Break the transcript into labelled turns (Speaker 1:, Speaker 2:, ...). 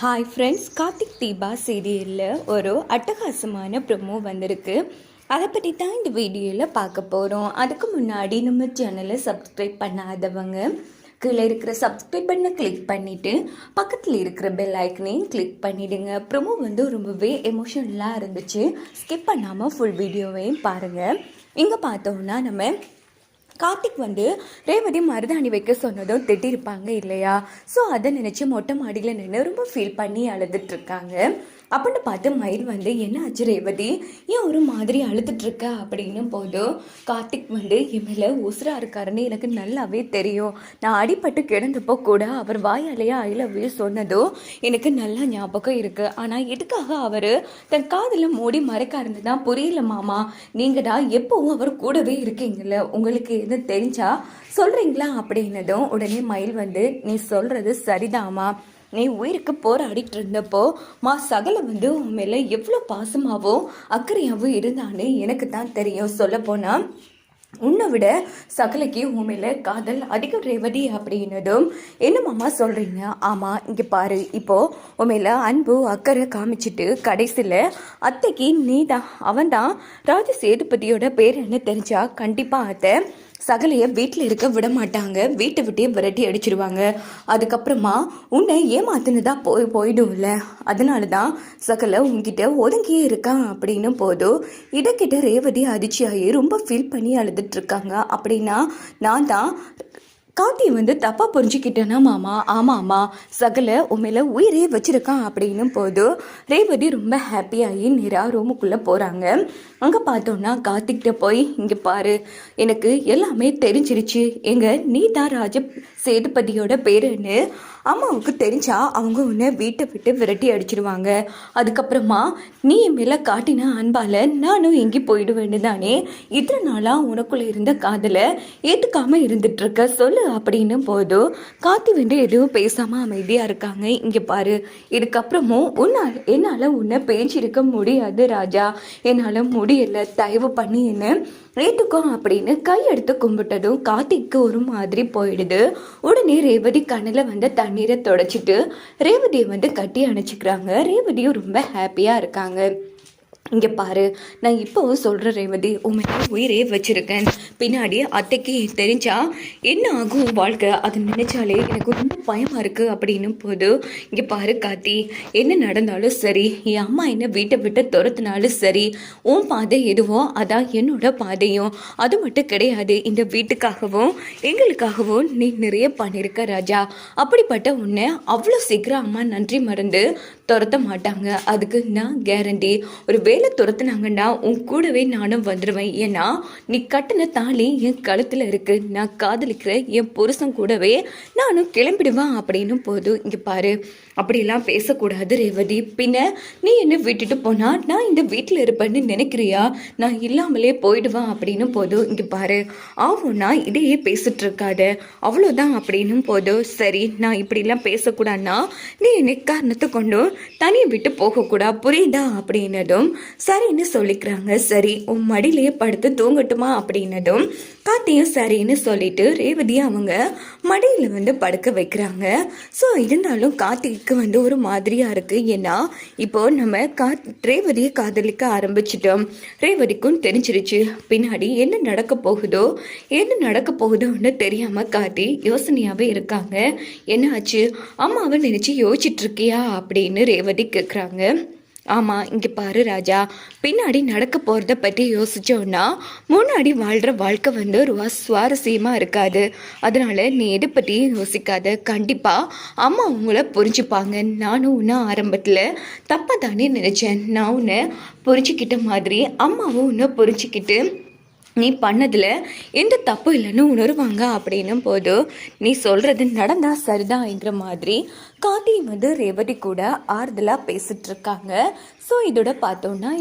Speaker 1: Hi friends Karthik Deepa சீரியலில் ஒரு அட்டகாசமான ப்ரொமோ வந்திருக்கு. அதை பற்றி தான் இந்த வீடியோவில் பார்க்க போகிறோம் அதுக்கு முன்னாடி நம்ம சேனலை சப்ஸ்கிரைப் பண்ணாதவங்க கீழே இருக்கிற சப்ஸ்கிரைப் பண்ண கிளிக் பண்ணிவிட்டு பக்கத்தில் இருக்கிற பெல் ஐக்கனையும் கிளிக் பண்ணிவிடுங்க ப்ரொமோ வந்து ரொம்பவே எமோஷனலாக இருந்துச்சு. ஸ்கிப் பண்ணாமல் ஃபுல் வீடியோவையும் பாருங்கள் இங்கே பார்த்தோம்னா நம்ம கார்த்திக் வந்து ரேவதி மருதாணி வைக்க சொன்னதும் திட்டிருப்பாங்க இல்லையா? ஸோ அதை நினச்சி மொட்டை மாடியில் நின்று ரொம்ப ஃபீல் பண்ணி அழுதுட்டு இருக்காங்க. அப்படின்னு பார்த்து மயில் வந்து என்ன ஆச்சு ரேவதி? ஏன் ஒரு மாதிரி அழுதுட்டு அப்படின்னும் அப்படின்னு போதும் கார்த்திக் வந்து என் மேலே உசுரா இருக்காருன்னு எனக்கு நல்லாவே தெரியும். நான் அடிபட்டு கிடந்தப்போ கூட அவர் வாயாலேயே ஐ லவ் யூ சொன்னதோ எனக்கு நல்லா ஞாபகம் இருக்குது ஆனால் எதுக்காக அவர் தன் காதில் மூடி மறைக்காருந்து தான் புரியல மாமா. நீங்கள் தான் எப்போவும் அவர் கூடவே இருக்கீங்கள உங்களுக்கு எது தெரிஞ்சா சொல்கிறீங்களா அப்படின்னதும் உடனே மயில் வந்து நீ சொல்கிறது சரிதாம்மா. நீ உயிருக்கு போராடிட்டு இருந்தப்போ மா சகல வந்து உன் மேலே எவ்வளோ பாசமாகவும் அக்கறையாகவும் இருந்தான்னு எனக்கு தான் தெரியும். சொல்லப்போனால் உன்னை விட சகலைக்கு உன் மேலே காதல் அதிகம் ரேவதி அப்படின்னதும் என்ன மாமா சொல்கிறீங்க ஆமாம் இங்கே பாரு. இப்போது உன் மேலே அன்பு அக்கறை காமிச்சிட்டு கடைசியில் அத்தைக்கு நீ தான் அவன் தான் ராஜ சேதுபதியோட பேர் என்ன தெரிஞ்சா? கண்டிப்பாக அத்தை. சகலையை வீட்டில் இருக்க விட மாட்டாங்க வீட்டை விட்டே விரட்டி அடிச்சிருவாங்க. அதுக்கப்புறமா உன்னை ஏமாத்துனதா போய் போயிடும்ல. அதனால தான் சகலை உன்கிட்ட ஒதுங்கியே இருக்கான் அப்படின்னு போதும் இடக்கிட்ட ரேவதி அதிர்ச்சியாகி ரொம்ப ஃபீல் பண்ணி அழுதுட்டு இருக்காங்க. அப்படின்னா நான் தான் கார்த்தி வந்து தப்பாக புரிஞ்சுக்கிட்டேனா மாமா ஆமாம்மா சகல உண்மையில உயிரே வச்சிருக்கான் அப்படின்னும் போது ரேவதி ரொம்ப ஹாப்பியாகி நேராக ரூமுக்குள்ளே போகிறாங்க அங்கே பார்த்தோன்னா கார்த்திக்கிட்ட போய் இங்கே பாரு எனக்கு எல்லாமே தெரிஞ்சிருச்சு. எங்கள் நீதா ராஜ சேதுபதியோட பேருன்னு அம்மாவுக்கு தெரிஞ்சா அவங்க உன்னை வீட்டை விட்டு விரட்டி அடிச்சிடுவாங்க அதுக்கப்புறமா நீ என் மேலே காட்டின அன்பால் நானும் எங்கே போயிடுவேன்னு தானே இத்தனை நாளாக உனக்குள்ளே இருந்த காதலை ஏற்றுக்காமல் இருந்துட்டுருக்க சொல்லு அப்படின்னு போதும் காத்தி வந்து எதுவும் பேசாமல் அமைதியாக இருக்காங்க. இங்கே பாரு. இதுக்கப்புறமும் உன்னால் என்னால் உன்னை பேச்சிருக்க முடியாது ராஜா. என்னால் முடியலை. தயவு பண்ணி என்ன. ஏற்றுக்கோ அப்படின்னு கையெடுத்து கும்பிட்டதும் கார்த்திக்கு ஒரு மாதிரி போயிடுது. உடனே ரேவதி கண்ணில் வந்து தண்ணீரை தொடச்சிட்டு ரேவதியை வந்து கட்டி அணைச்சிக்கிறாங்க. ரேவதியும் ரொம்ப ஹாப்பியாக இருக்காங்க. இங்கே பாரு நான் இப்போவும் சொல்கிற ரேவதி உண்மையில உயிரே வச்சிருக்கேன். பின்னாடி அத்தைக்கு தெரிஞ்சா என்ன ஆகும் உன் வாழ்க்கை? அது நினைச்சாலே எனக்கு ரொம்ப பயமாக இருக்குது அப்படின்னு போது இங்கே பாரு காத்தி என்ன நடந்தாலும் சரி என் அம்மா என்ன வீட்டை விட்டு துரத்துனாலும் சரி உன் பாதை எதுவோ அதான் என்னோட பாதையும். அது மட்டும் கிடையாது இந்த வீட்டுக்காகவும் எங்களுக்காகவும் நீ நிறைய பண்ணியிருக்க ராஜா. அப்படிப்பட்ட உன்னை அவ்வளோ சீக்கிரம் அம்மா நன்றி மறந்து துரத்த மாட்டாங்க. அதுக்கு நான் கேரண்டி ஒரு வேலை துரத்துனாங்கன்னா உன் கூடவே நானும் வந்துடுவேன் ஏன்னா நீ கட்டின தாலி என் கழுத்தில் இருக்கு. நான் காதலிக்கிற என் புருஷன் கூடவே நானும் கிளம்பிடுவேன் அப்படின்னு போதும் இங்கே பாரு அப்படியெல்லாம் பேசக்கூடாது ரேவதி. பின்ன நீ என்ன விட்டுட்டு போனா நான் இந்த வீட்டில் இருப்பேன்னு நினைக்கிறியா? நான் இல்லாமலே போயிடுவேன். அப்படின்னு போதும் இங்கே பாரு ஆகும்னா இதையே பேசிட்டு இருக்காத. அவ்வளோதான் அப்படின்னும் போதும் சரி நான் இப்படிலாம் பேசக்கூடாதுன்னா நீ என்னை காரணத்தை கொண்டும் தனியை விட்டு போகக்கூடா. புரியுதா? அப்படின்னதும் சரின்னு சொல்லிக்கிறாங்க. சரி உன் மடியிலேயே படுத்து தூங்கட்டுமா அப்படின்னதும் காத்தியும் சரின்னு சொல்லிட்டு ரேவதி அவங்க மடியில் வந்து படுக்க வைக்கிறாங்க. ஸோ இருந்தாலும் கார்த்திக்கு வந்து ஒரு மாதிரியாக இருக்குது ஏன்னா இப்போ நம்ம கா ரேவதியை காதலிக்க ஆரம்பிச்சிட்டோம். ரேவதிக்கும் தெரிஞ்சிருச்சு பின்னாடி என்ன நடக்க போகுதோ என்ன நடக்க போகுதோன்னு தெரியாமல் காட்டி யோசனையாகவே இருக்காங்க. என்ன ஆச்சு அம்மாவை நினச்சி யோசிச்சுட்ருக்கியா அப்படின்னு ரேவதி கேட்குறாங்க ஆமாம் இங்கே பாரு ராஜா. பின்னாடி நடக்க போகிறத பற்றி யோசித்தோன்னா முன்னாடி வாழ்கிற வாழ்க்கை வந்து ரொம்ப சுவாரஸ்யமாக இருக்காது. அதனால் நீ எதை பற்றியும் யோசிக்காத. கண்டிப்பாக அம்மா உங்களை புரிஞ்சுப்பாங்க. நானும் உன்னை ஆரம்பத்தில் தப்பாக தானே நினச்சேன். நான் உன்னை புரிஞ்சுக்கிட்ட மாதிரி அம்மாவும் உன்னை புரிஞ்சுக்கிட்டு நீ பண்ணதில் எந்த தப்பு இல்லைன்னு உணருவாங்க அப்படின்னும் போது நீ சொல்கிறது நடந்தா சரிதான்ங்கிற மாதிரி கார்த்தி வந்து ரேவதி கூட ஆறுதலாக பேசிகிட்ருக்காங்க ஸோ இதோட பார்த்தோன்னா